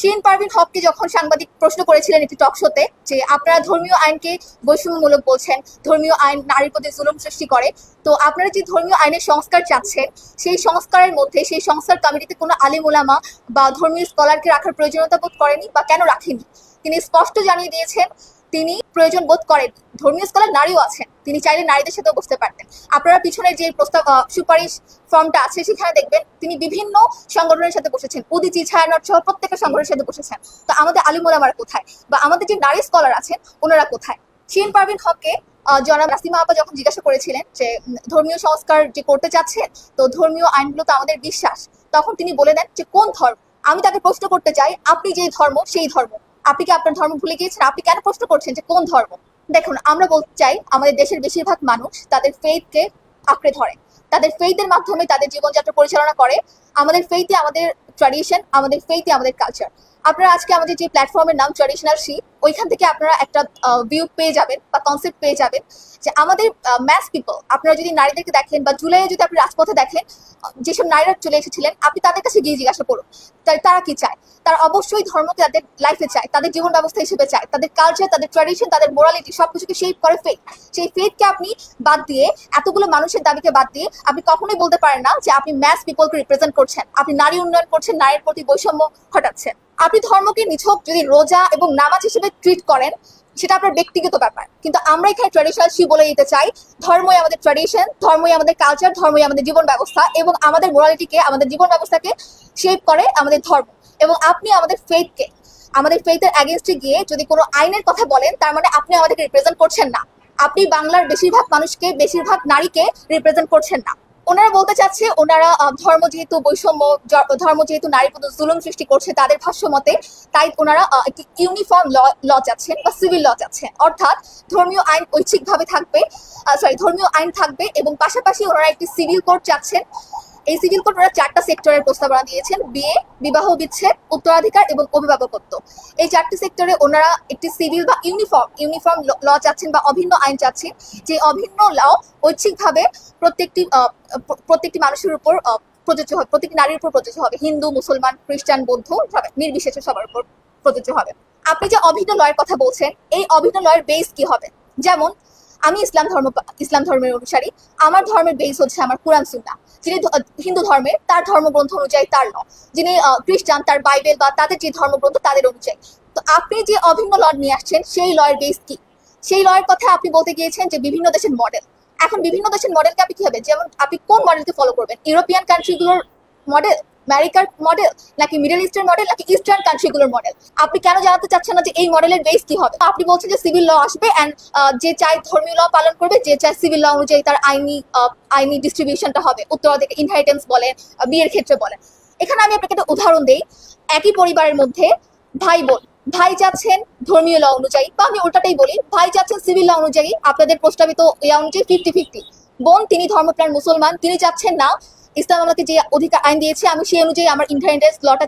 শিরিন পারভিন হককে যখন সাংবাদিক প্রশ্ন করেছিলেন একটি টক শোতে যে আপনারা ধর্মীয় আইনকে বৈষম্যমূলক বলছেন, ধর্মীয় আইন নারীর প্রতি জুলুম সৃষ্টি করে, তো আপনারা যে ধর্মীয় আইনের সংস্কার চাচ্ছেন, সেই সংস্কারের মধ্যে, সেই সংস্কার কমিটিতে কোনো আলিম ওলামা বা ধর্মীয় স্কলারকে রাখার প্রয়োজনীয়তা বোধ করেনি বা কেন রাখেনি? তিনি স্পষ্ট জানিয়ে দিয়েছেন তিনি প্রয়োজন বোধ করেন। ধর্মীয় স্কলার নারীও আছেন। তিনি চাইলে নারীদের সাথেও বসতে পারতেন। আপনারা পিছনে যে প্রস্তাব সুপারিশ ফর্মটা আছে, সেখানে দেখবেন তিনি বিভিন্ন সংগঠনের সাথে বসেছেন। উদিচি, ছায়ানট সহ প্রত্যেকটা সংগঠনের সাথে বসেছেন। তো আমাদের আলিমুলামার কোথায়? বা আমাদের যে নারী স্কলার আছেন, ওনারা কোথায়? শিরিন পারভিন হককে জনাব রাসিমা আপা যখন জিজ্ঞাসা করেছিলেন যে ধর্মীয় সংস্কার যে করতে চাচ্ছেন, তো ধর্মীয় আইনগুলো তো আমাদের বিশ্বাস, তখন তিনি বলে দেন যে, কোন ধর্ম? আমি তাকে প্রশ্ন করতে চাই, আপনি যে ধর্ম, সেই ধর্ম। আপনি কি আপনার ধর্ম ভুলে গিয়েছেন? আপনি কেন প্রশ্ন করছেন যে কোন ধর্ম? দেখুন, আমরা বলতে চাই আমাদের দেশের বেশিরভাগ মানুষ তাদের ফেইথকে আঁকড়ে ধরে। তাদের ফেইথের মাধ্যমে তাদের জীবনযাত্রা পরিচালনা করে। আমাদের ফেইথে আমাদের ট্র্যাডিশন আমাদের ফেইথে আমাদের কালচার আপনারা আজকে আমাদের যে প্ল্যাটফর্মের নাম ট্র্যাডিশনাল শি ওইখান থেকে আপনারা একটা ভিউ পেয়ে যাবেন বা কনসেপ্ট পেয়ে যাবেন যে আমাদের ম্যাস পিপল আপনারা যদি নারীদেরকে দেখেন বা জুলাইয়ে যদি আপনি রাজপথে দেখেন, যেসব নারীরা চলে এসেছিলেন, আপনি তাদের কাছে গিয়ে জিজ্ঞাসা করুন তারা কি চায়? তারা অবশ্যই ধর্মকে তাদের লাইফে চায়, তাদের জীবন ব্যবস্থা হিসেবে চায়, তাদের কালচার তাদের ট্র্যাডিশন তাদের মোরালিটি সবকিছুকে শেপ করে ফেক সেই ফেথকে আপনি বাদ দিয়ে, এতগুলো মানুষের দাবিকে বাদ দিয়ে, আপনি কখনোই বলতে পারেন না যে আপনি ম্যাস পিপলকে রিপ্রেজেন্ট করছেন, আপনি নারী উন্নয়ন করছেন, নারীর প্রতি বৈষম্য ঘটাচ্ছেন। আপনি ধর্মকে নিছক যদি রোজা এবং নামাজ হিসেবে ট্রিট করেন, সেটা আপনার ব্যক্তিগত ব্যাপার। কিন্তু আমরা এখানে ট্র্যাডিশনাল শি বলে দিতে চাই, ধর্মই আমাদের ট্র্যাডিশন ধর্মই আমাদের কালচার ধর্মই আমাদের জীবন ব্যবস্থা এবং আমাদের মোরালিটিকে আমাদের জীবন ব্যবস্থাকে শেপ করে আমাদের ধর্ম। এবং আপনি আমাদের ফেথকে আমাদের ফেথের অ্যাগেনস্টে গিয়ে যদি কোনো আইনের কথা বলেন, তার মানে আপনি আমাদেরকে রিপ্রেজেন্ট করছেন না। আপনি বাংলার বেশিরভাগ মানুষকে, বেশিরভাগ নারীকে রিপ্রেজেন্ট করছেন না। ওনারা বলতে চাচ্ছে, ওনারা ধর্ম যেহেতু বৈষম্য ধর্ম যেহেতু নারীর প্রতি জুলুম সৃষ্টি করছে তাদের ভাষ্য মতে, তাই ওনারা একটি ইউনিফর্ম ল চাচ্ছেন বা সিভিল ল চাচ্ছেন। অর্থাৎ ধর্মীয় আইন ঐচ্ছিকভাবে থাকবে সরি ধর্মীয় আইন থাকবে এবং পাশাপাশি ওনারা একটি সিভিল কোড চাচ্ছেন। এই সিভিল কোড ওরা চারটা সেক্টরের প্রস্তাবনা দিয়েছেন। বিয়ে, বিবাহ বিচ্ছেদ, উত্তরাধিকার এবং অভিভাবকত্ব। এই চারটি সেক্টরে ওনারা একটি সিভিল বা ইউনিফর্ম ইউনিফর্ম ল চাচ্ছেন বা অভিন্ন আইন চাচ্ছেন। যে অভিন্ন ল ঐচ্ছিকভাবে প্রত্যেকটি প্রত্যেকটি মানুষের উপর প্রযোজ্য হবে, প্রত্যেকটি নারীর উপর প্রযোজ্য হবে। হিন্দু, মুসলমান, খ্রিস্টান, বৌদ্ধ নির্বিশেষে সবার উপর প্রযোজ্য হবে। আপনি যে অভিন্ন লয়ের কথা বলছেন, এই অভিন্ন লয়ের বেস কি হবে? যেমন আমি ইসলাম ধর্ম ইসলাম ধর্মের অনুসারী। আমার ধর্মের বেস হচ্ছে আমার কোরআন সুন্না যিনি হিন্দু ধর্মের, তার ধর্মগ্রন্থ অনুযায়ী তার ল যিনি খ্রিস্টান, তার বাইবেল বা তাদের যে ধর্মগ্রন্থ, তাদের অনুযায়ী। তো আপনি যে অভিন্ন ল নিয়ে আসছেন, সেই লয়ের বেস কি? সেই লয়ের কথা আপনি বলতে গিয়েছেন যে বিভিন্ন দেশের মডেল এখন বিভিন্ন দেশের মডেলকে আপনি কি হবে যেমন আপনি কোন মডেলকে ফলো করবেন? ইউরোপিয়ান কান্ট্রিগুলোর মডেল আমেরিকার মডেল নাকি মিডল ইস্টের মডেল নাকি ইস্টার্ন কান্ট্রিগুলোর মডেল আপনি কেন জানাতে চাচ্ছেন না যে এই মডেলের বেস কি হবে? আপনি বলছেন যে সিভিল ল আসবে অ্যান্ড যে চায় ধর্মীয় ল পালন করবে যে চায় সিভিল ল অনুযায়ী তার আইনি আইনি ডিস্ট্রিবিউশনটা হবে। উত্তরাধিকার ইনহারিটেন্স আহ, বিয়ের ক্ষেত্রে বলেন এখানে আমি আপনাকে একটা উদাহরণ দেই। একই পরিবারের মধ্যে ভাই বোন ভাই যাচ্ছেন ধর্মীয় ল অনুযায়ী বা আমি উল্টাটাই বলি ভাই যাচ্ছেন সিভিল ল অনুযায়ী আপনাদের প্রস্তাবিত ইয়া অনুযায়ী ফিফটি ফিফটি বোন তিনি ধর্মপ্রাণ মুসলমান তিনি যাচ্ছেন না ইসলাম আমাকে যে অধিকার আইন দিয়েছে, আমি সেই অনুযায়ী আমার ইনহারিটেন্স লটা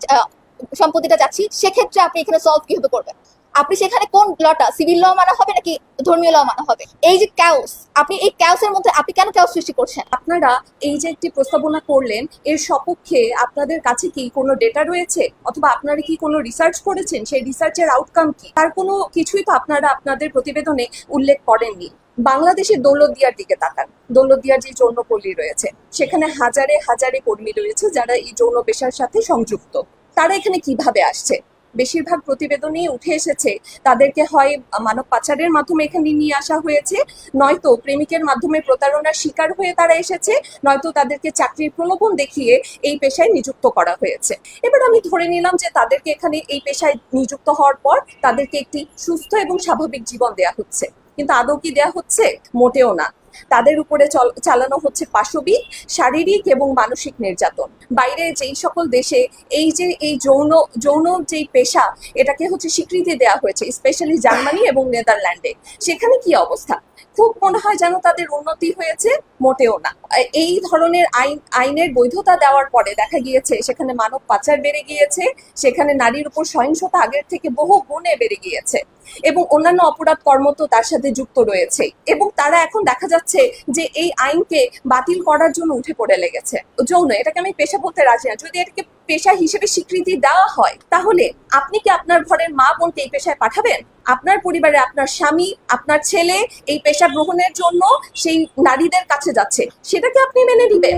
সম্পত্তিটা চাচ্ছি। সেক্ষেত্রে আপনি এখানে সলভ কীভাবে করবেন? আপনি সেখানে কোন লটা সিভিল ল মানা হবে নাকি ধর্মীয় ল মানা হবে? এই যে ক্যাউস আপনি এই ক্যাউসের মধ্যে আপনি কেন ক্যাউস সৃষ্টি করছেন? আপনারা এই যে একটি প্রস্তাবনা করলেন, এর সপক্ষে আপনাদের কাছে কি কোনো ডেটা রয়েছে? অথবা আপনারা কি কোনো রিসার্চ করেছেন? সেই রিসার্চের আউটকাম কি? তার কোনো কিছুই তো আপনারা আপনাদের প্রতিবেদনে উল্লেখ করেননি। বাংলাদেশের দৌলতদিয়ার দিকে তাকান। দৌলতদিয়ার যে যৌনপল্লী রয়েছে, সেখানে হাজারে হাজারে কর্মী রয়েছে যারা এই যৌন পেশার সাথে সংযুক্ত। তারা এখানে কীভাবে আসছে? বেশিরভাগ প্রতিবেদনেই উঠে এসেছে, তাদেরকে হয় মানব পাচারের মাধ্যমে এখানে নিয়ে আসা হয়েছে, নয়তো প্রেমিকের মাধ্যমে প্রতারণার শিকার হয়ে তারা এসেছে, নয়তো তাদেরকে চাকরির প্রলোভন দেখিয়ে এই পেশায় নিযুক্ত করা হয়েছে। এবার আমি ধরে নিলাম যে তাদেরকে এখানে এই পেশায় নিযুক্ত হওয়ার পর তাদেরকে একটি সুস্থ এবং স্বাভাবিক জীবন দেয়া হচ্ছে। কিন্তু আদৌ কি দেয়া হচ্ছে? মোটেও না। তাদের উপরে চল- চালানো হচ্ছে পাশবিক শারীরিক এবং মানসিক নির্যাতন। বাইরে যেই সকল দেশে এই যে এই যৌন যৌন যেই পেশা, এটাকে হচ্ছে স্বীকৃতি দেওয়া হয়েছে স্পেশালি জার্মানি এবং নেদারল্যান্ডে। সেখানে কি অবস্থা? খুব মনে হয় যেন তাদের উন্নতি হয়েছে, মোটেও না। এই ধরনের আইন, আইনের বৈধতা দেওয়ার পরে দেখা গিয়েছে, সেখানে মানব পাচার বেড়ে গিয়েছে, সেখানে নারীর উপর সহিংসতা আগের থেকে বহু গুণে বেড়ে গিয়েছে এবং অন্যান্য অপরাধ কর্ম তো তার সাথে যুক্ত রয়েছে এবং তারা এখন দেখা যাচ্ছে যে এই আইনকে বাতিল করার জন্য উঠে পড়ে লেগেছে। যৌন, এটাকে আমি পেশা বলতে রাজি না। যদি এটাকে পেশা হিসেবে স্বীকৃতি দেওয়া হয়, তাহলে আপনি কি আপনার ঘরের মা বোনকে এই পেশায় পাঠাবেন? আপনার পরিবারে আপনার স্বামী, আপনার ছেলে এই পেশা গ্রহণের জন্য সেই নারীদের কাছে যাচ্ছে সেটাকে আপনি মেনে নিবেন।